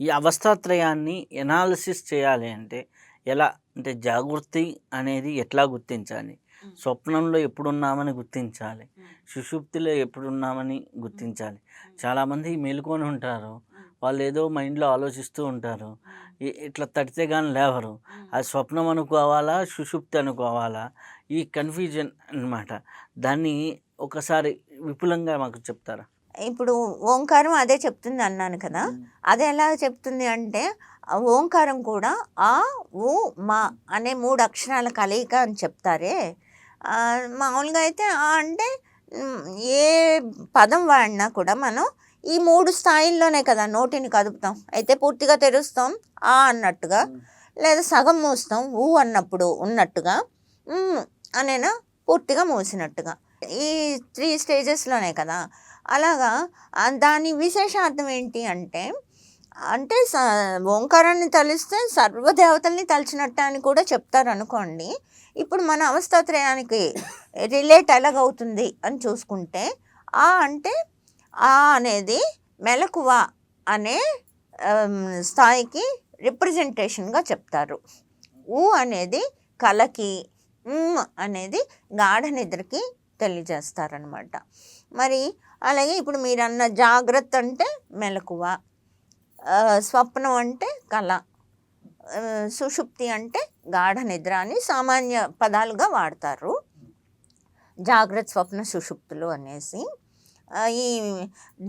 ఈ అవస్థాత్రయాన్ని ఎనాలిసిస్ చేయాలి అంటే ఎలా? అంటే జాగృతి అనేది ఎట్లా గుర్తించాలి? స్వప్నంలో ఎప్పుడున్నామని గుర్తించాలి? సుషుప్తిలో ఎప్పుడున్నామని గుర్తించాలి? చాలామంది మేలుకొని ఉంటారు. వాళ్ళు ఏదో మైండ్లో ఆలోచిస్తూ ఉంటారు. ఇట్లా తడితే కానీ లేవరు. అది స్వప్నం అనుకోవాలా? సుషుప్తి అనుకోవాలా? ఈ కన్ఫ్యూజన్ అన్నమాట. దాన్ని ఒకసారి విపులంగా మాకు చెప్తారా? ఇప్పుడు ఓంకారం అదే చెప్తుంది అన్నాను కదా. అది ఎలా చెప్తుంది అంటే ఓంకారం కూడా ఆ ఉ మా అనే మూడు అక్షరాల కలయిక అని చెప్తారే. మామూలుగా అయితే ఆ అంటే ఏ పదం వాడినా కూడా మనం ఈ మూడు స్థాయిల్లోనే కదా నోటిని కదుపుతాం. అయితే పూర్తిగా తెరుస్తాం ఆ అన్నట్టుగా లేదా సగం మూస్తాం ఊ అన్నప్పుడు ఉన్నట్టుగా అనేనా పూర్తిగా మూసినట్టుగా. ఈ త్రీ స్టేజెస్లోనే కదా. అలాగా దాని విశేషార్థం ఏంటి అంటే అంటే స ఓంకారాన్ని తలిస్తే సర్వదేవతల్ని తలిచినట్టు అని కూడా చెప్తారు అనుకోండి ఇప్పుడు మన అవస్థాత్రయానికి రిలేట్ ఎలాగవుతుంది అని చూసుకుంటే ఆ అంటే ఆ అనేది మెలకువ అనే స్థాయికి రిప్రజెంటేషన్గా చెప్తారు. ఊ అనేది కలకి ఉమ్ అనేది గాఢ నిద్రకి తెలియజేస్తారనమాట. మరి అలాగే ఇప్పుడు మీరు అన్న జాగ్రత్త అంటే మెలకువ స్వప్నం అంటే కళ సుషుప్తి అంటే గాఢ నిద్ర అని సామాన్య పదాలుగా వాడతారు. జాగ్రత్త స్వప్న సుషుప్తులు అనేసి. ఈ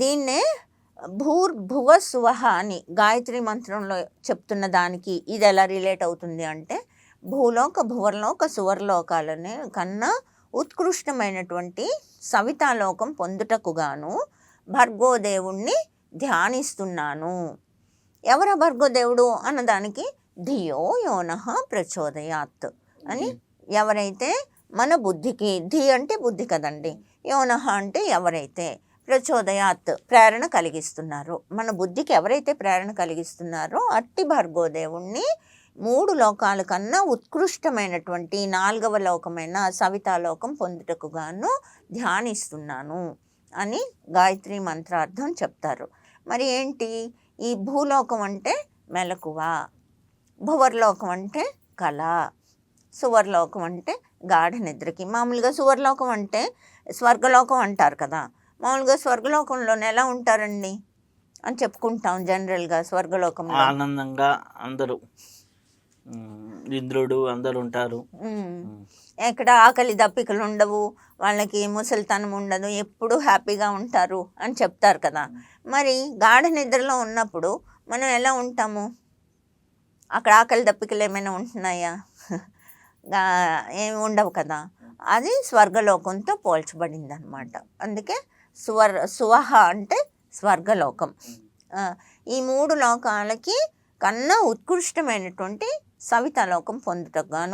దీన్నే భూర్భువ సువహ అని గాయత్రి మంత్రంలో చెప్తున్న దానికి ఇది ఎలా రిలేట్ అవుతుంది అంటే భూలోక భువర్లోక సువర్లోకాలనే కన్నా ఉత్కృష్టమైనటువంటి సవితాలోకం పొందుటకు గాను భర్గోదేవుణ్ణి ధ్యానిస్తున్నాను. ఎవర భర్గోదేవుడు? అన్నదానికి ధియో యోనః ప్రచోదయాత్ అని ఎవరైతే మన బుద్ధికి ధి అంటే బుద్ధి కదండి యోనః అంటే ఎవరైతే ప్రచోదయాత్ ప్రేరణ కలిగిస్తున్నారో మన బుద్ధికి ఎవరైతే ప్రేరణ కలిగిస్తున్నారో అట్టి భర్గోదేవుణ్ణి మూడు లోకాల కన్నా ఉత్కృష్టమైనటువంటి నాలుగవ లోకమైన సవితాలోకం పొందుటకు గాను ధ్యానిస్తున్నాను అని గాయత్రి మంత్రార్థం చెప్తారు. మరి ఏంటి? ఈ భూలోకం అంటే మెలకువ భువర్లోకం అంటే కళ సువర్లోకం అంటే గాఢ నిద్రకి. మామూలుగా సువర్లోకం అంటే స్వర్గలోకం అంటారు కదా. మామూలుగా స్వర్గలోకంలోనే ఎలా ఉంటారండి? అని చెప్పుకుంటాం జనరల్గా స్వర్గలోకంలో. ఆనందంగా అందరూ. ఇంద్రుడు అందరూ ఉంటారు. ఎక్కడ ఆకలి దప్పికలు ఉండవు వాళ్ళకి ముసలితనం ఉండదు ఎప్పుడు హ్యాపీగా ఉంటారు అని చెప్తారు కదా. మరి గాఢ నిద్రలో ఉన్నప్పుడు మనం ఎలా ఉంటాము? అక్కడ ఆకలి దప్పికలు ఏమైనా ఉంటున్నాయా? ఏమి ఉండవు కదా. అది స్వర్గలోకంతో పోల్చబడింది అనమాట అందుకే స్వర్ సువహ అంటే స్వర్గలోకం. ఈ మూడు లోకాలకి కన్నా ఉత్కృష్టమైనటువంటి సవితాలోకం పొందుటగాను